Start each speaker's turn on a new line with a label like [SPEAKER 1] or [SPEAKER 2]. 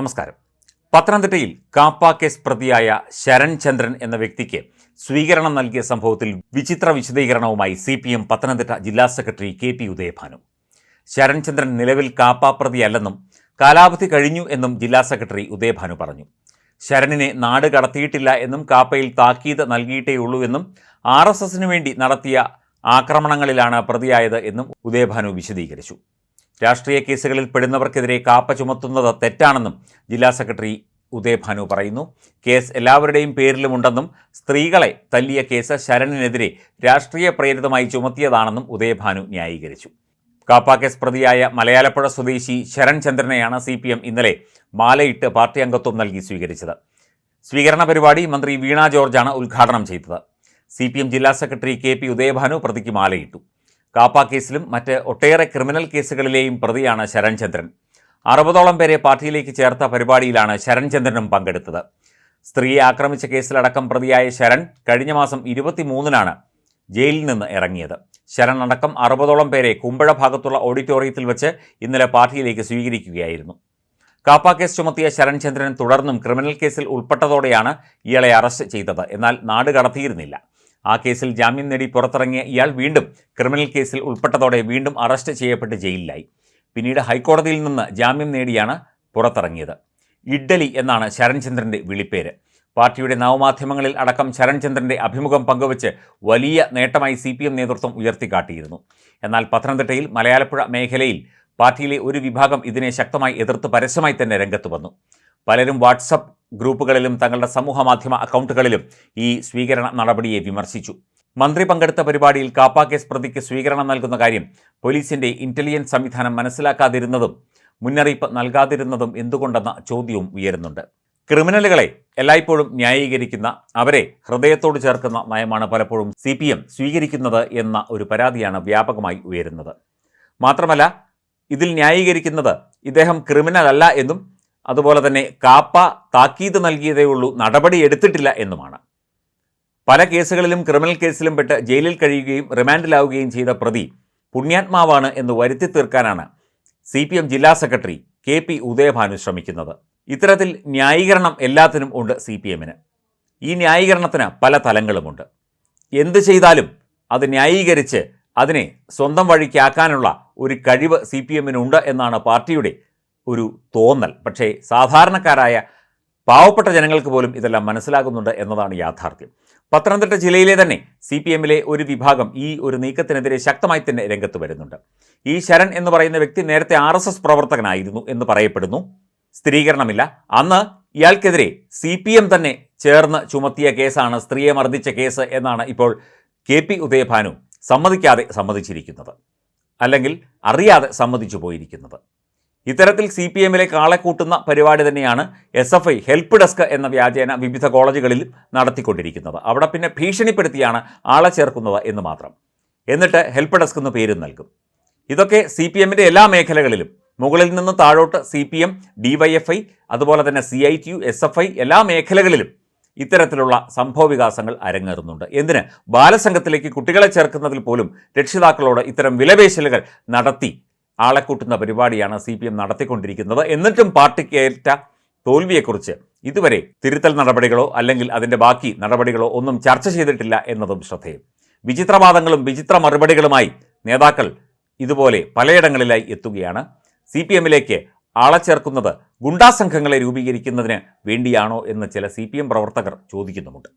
[SPEAKER 1] നമസ്കാരം. പത്തനംതിട്ടയിൽ കാപ്പ കേസ് പ്രതിയായ ശരൺ ചന്ദ്രൻ എന്ന വ്യക്തിക്ക് സ്വീകരണം നൽകിയ സംഭവത്തിൽ വിചിത്ര വിശദീകരണവുമായി സി പി എം പത്തനംതിട്ട ജില്ലാ secretary K P Udayabhanu. Sharan Chandran നിലവിൽ കാപ്പ പ്രതിയല്ലെന്നും കാലാവധി കഴിഞ്ഞു എന്നും ജില്ലാ സെക്രട്ടറി ഉദയഭാനു പറഞ്ഞു. ശരണിനെ നാട് കടത്തിയിട്ടില്ല എന്നും കാപ്പയിൽ താക്കീത് നൽകിയിട്ടേയുള്ളൂ എന്നും ആർ എസ് എസിനു വേണ്ടി നടത്തിയ ആക്രമണങ്ങളിലാണ് പ്രതിയായത് എന്നും ഉദയഭാനു വിശദീകരിച്ചു. രാഷ്ട്രീയ കേസുകളിൽ പെടുന്നവർക്കെതിരെ കാപ്പ ചുമത്തുന്നത് തെറ്റാണെന്നും ജില്ലാ സെക്രട്ടറി ഉദയഭാനു പറയുന്നു. കേസ് എല്ലാവരുടെയും പേരിലുമുണ്ടെന്നും സ്ത്രീകളെ തല്ലിയ കേസ് ശരണിനെതിരെ രാഷ്ട്രീയ പ്രേരിതമായി ചുമത്തിയതാണെന്നും ഉദയഭാനു ന്യായീകരിച്ചു. കാപ്പ കേസ് പ്രതിയായ മലയാളപ്പുഴ സ്വദേശി ശരൺ ചന്ദ്രനെയാണ് സി പി എം ഇന്നലെ മാലയിട്ട് പാർട്ടി അംഗത്വം നൽകി സ്വീകരിച്ചത്. സ്വീകരണ പരിപാടി മന്ത്രി വീണ ജോർജാണ് ഉദ്ഘാടനം ചെയ്തത്. സി പി എം ജില്ലാ സെക്രട്ടറി കെ പി ഉദയഭാനു പ്രതിക്ക് മാലയിട്ടു. കാപ്പ കേസിലും മറ്റ് ഒട്ടേറെ ക്രിമിനൽ കേസുകളിലെയും പ്രതിയാണ് ശരൺചന്ദ്രൻ. അറുപതോളം പേരെ പാർട്ടിയിലേക്ക് ചേർത്ത പരിപാടിയിലാണ് ശരൺചന്ദ്രനും പങ്കെടുത്തത്. സ്ത്രീയെ ആക്രമിച്ച കേസിലടക്കം പ്രതിയായ ശരൺ കഴിഞ്ഞ മാസം ഇരുപത്തിമൂന്നിനാണ് ജയിലിൽ നിന്ന് ഇറങ്ങിയത്. ശരൺ അടക്കം അറുപതോളം പേരെ കുമ്പഴ ഭാഗത്തുള്ള ഓഡിറ്റോറിയത്തിൽ വെച്ച് ഇന്നലെ പാർട്ടിയിലേക്ക് സ്വീകരിക്കുകയായിരുന്നു. കാപ്പ കേസ് ചുമത്തിയ ശരൺചന്ദ്രൻ തുടർന്നും ക്രിമിനൽ കേസിൽ ഉൾപ്പെട്ടതോടെയാണ് ഇയാളെ അറസ്റ്റ് ചെയ്തത്. എന്നാൽ നാട് കടത്തിയിരുന്നില്ല. ആ കേസിൽ ജാമ്യം നേടി പുറത്തിറങ്ങിയ ഇയാൾ വീണ്ടും ക്രിമിനൽ കേസിൽ ഉൾപ്പെട്ടതോടെ വീണ്ടും അറസ്റ്റ് ചെയ്യപ്പെട്ട് ജയിലിലായി. പിന്നീട് ഹൈക്കോടതിയിൽ നിന്ന് ജാമ്യം നേടിയാണ് പുറത്തിറങ്ങിയത്. ഇഡ്ഡലി എന്നാണ് ശരൺചന്ദ്രന്റെ വിളിപ്പേര്. പാർട്ടിയുടെ നവമാധ്യമങ്ങളിൽ അടക്കം ശരൺചന്ദ്രന്റെ അഭിമുഖം പങ്കുവച്ച് വലിയ നേട്ടമായി സി പി എം നേതൃത്വം ഉയർത്തിക്കാട്ടിയിരുന്നു. എന്നാൽ പത്തനംതിട്ടയിൽ മലയാളപ്പുഴ മേഖലയിൽ പാർട്ടിയിലെ ഒരു വിഭാഗം ഇതിനെ ശക്തമായി എതിർത്ത് പരസ്യമായി തന്നെ രംഗത്ത് വന്നു. പലരും വാട്സപ്പ് ഗ്രൂപ്പുകളിലും തങ്ങളുടെ സമൂഹ മാധ്യമ അക്കൗണ്ടുകളിലും ഈ സ്വീകരണ നടപടിയെ വിമർശിച്ചു. മന്ത്രി പങ്കെടുത്ത പരിപാടിയിൽ കാപ്പ കേസ് പ്രതിക്ക് സ്വീകരണം നൽകുന്ന കാര്യം പോലീസിന്റെ ഇന്റലിജൻസ് സംവിധാനം മനസ്സിലാക്കാതിരുന്നതും മുന്നറിയിപ്പ് നൽകാതിരുന്നതും എന്തുകൊണ്ടെന്ന ചോദ്യവും ഉയരുന്നുണ്ട്. ക്രിമിനലുകളെ എല്ലായ്പ്പോഴും ന്യായീകരിക്കുന്ന അവരെ ഹൃദയത്തോട് ചേർക്കുന്ന നയമാണ് പലപ്പോഴും സി പി എം സ്വീകരിക്കുന്നത് എന്ന ഒരു പരാതിയാണ് വ്യാപകമായി ഉയരുന്നത്. മാത്രമല്ല ഇതിൽ ന്യായീകരിക്കുന്നത് ഇദ്ദേഹം ക്രിമിനൽ അല്ല എന്നും അതുപോലെ തന്നെ കാപ്പ താക്കീത് നൽകിയതേ ഉള്ളൂ നടപടി എടുത്തിട്ടില്ല എന്നുമാണ്. പല കേസുകളിലും ക്രിമിനൽ കേസിലും പെട്ട് ജയിലിൽ കഴിയുകയും റിമാൻഡിലാവുകയും ചെയ്ത പ്രതി പുണ്യാത്മാവാണ് എന്ന് വരുത്തി തീർക്കാനാണ് സി പി എം ജില്ലാ സെക്രട്ടറി കെ പി ഉദയഭാനു ശ്രമിക്കുന്നത്. ഇത്തരത്തിൽ ന്യായീകരണം എല്ലാത്തിനും ഉണ്ട് സി പി എമ്മിന് ഈ ന്യായീകരണത്തിന് പല തലങ്ങളുമുണ്ട്. എന്ത് ചെയ്താലും അത് ന്യായീകരിച്ച് അതിനെ സ്വന്തം വഴിക്കാക്കാനുള്ള ഒരു കഴിവ് സി പി എമ്മിനുണ്ട് എന്നാണ് പാർട്ടിയുടെ ഒരു തോന്നൽ. പക്ഷേ സാധാരണക്കാരായ പാവപ്പെട്ട ജനങ്ങൾക്ക് പോലും ഇതെല്ലാം മനസ്സിലാകുന്നുണ്ട് എന്നതാണ് യാഥാർത്ഥ്യം. പത്തനംതിട്ട ജില്ലയിലെ തന്നെ സി പി എമ്മിലെ ഒരു വിഭാഗം ഈ ഒരു നീക്കത്തിനെതിരെ ശക്തമായി തന്നെ രംഗത്ത് വരുന്നുണ്ട്. ഈ ശരൺ എന്ന് പറയുന്ന വ്യക്തി നേരത്തെ ആർ എസ് എസ് പ്രവർത്തകനായിരുന്നു എന്ന് പറയപ്പെടുന്നു. സ്ഥിരീകരണമില്ല. അന്ന് ഇയാൾക്കെതിരെ സി പി എം തന്നെ ചേർന്ന് ചുമത്തിയ കേസാണ് സ്ത്രീയെ മർദ്ദിച്ച കേസ് എന്നാണ് ഇപ്പോൾ കെ പി ഉദയഭാനു സമ്മതിക്കാതെ സമ്മതിച്ചിരിക്കുന്നത്. അല്ലെങ്കിൽ അറിയാതെ സമ്മതിച്ചു പോയിരിക്കുന്നത്. ഇത്തരത്തിൽ സി പി എമ്മിലെ കാളെ കൂട്ടുന്ന പരിപാടി തന്നെയാണ് S F I help desk എന്ന വ്യാജേന വിവിധ കോളേജുകളിൽ നടത്തിക്കൊണ്ടിരിക്കുന്നത്. അവിടെ പിന്നെ ഭീഷണിപ്പെടുത്തിയാണ് ആളെ ചേർക്കുന്നത് എന്ന് മാത്രം. എന്നിട്ട് ഹെൽപ്പ് ഡെസ്ക് എന്ന് പേരും നൽകും. ഇതൊക്കെ സി പി എമ്മിന്റെ എല്ലാ മേഖലകളിലും മുകളിൽ നിന്ന് താഴോട്ട് C P M D Y F I അതുപോലെ തന്നെ C I T U S F I എല്ലാ മേഖലകളിലും ഇത്തരത്തിലുള്ള സംഭവ വികാസങ്ങൾ അരങ്ങേറുന്നുണ്ട്. എന്തിന്? ബാലസംഘത്തിലേക്ക് കുട്ടികളെ ചേർക്കുന്നതിൽ പോലും രക്ഷിതാക്കളോട് ഇത്തരം വിലപേശലുകൾ നടത്തി ആളെ കൂട്ടുന്ന പരിപാടിയാണ് സി പി എം നടത്തിക്കൊണ്ടിരിക്കുന്നത്. എന്നിട്ടും പാർട്ടിക്ക് ഏറ്റ തോൽവിയെക്കുറിച്ച് ഇതുവരെ തിരുത്തൽ നടപടികളോ അല്ലെങ്കിൽ അതിന്റെ ബാക്കി നടപടികളോ ഒന്നും ചർച്ച ചെയ്തിട്ടില്ല എന്നതും ശ്രദ്ധേയം. വിചിത്രവാദങ്ങളും വിചിത്ര മറുപടികളുമായി നേതാക്കൾ ഇതുപോലെ പലയിടങ്ങളിലായി എത്തുകയാണ്. സി പി എമ്മിലേക്ക് ആളെ ചേർക്കുന്നത് ഗുണ്ടാസംഘങ്ങളെ രൂപീകരിക്കുന്നതിന് വേണ്ടിയാണോ എന്ന് ചില സി പി എം പ്രവർത്തകർ ചോദിക്കുന്നുമുണ്ട്.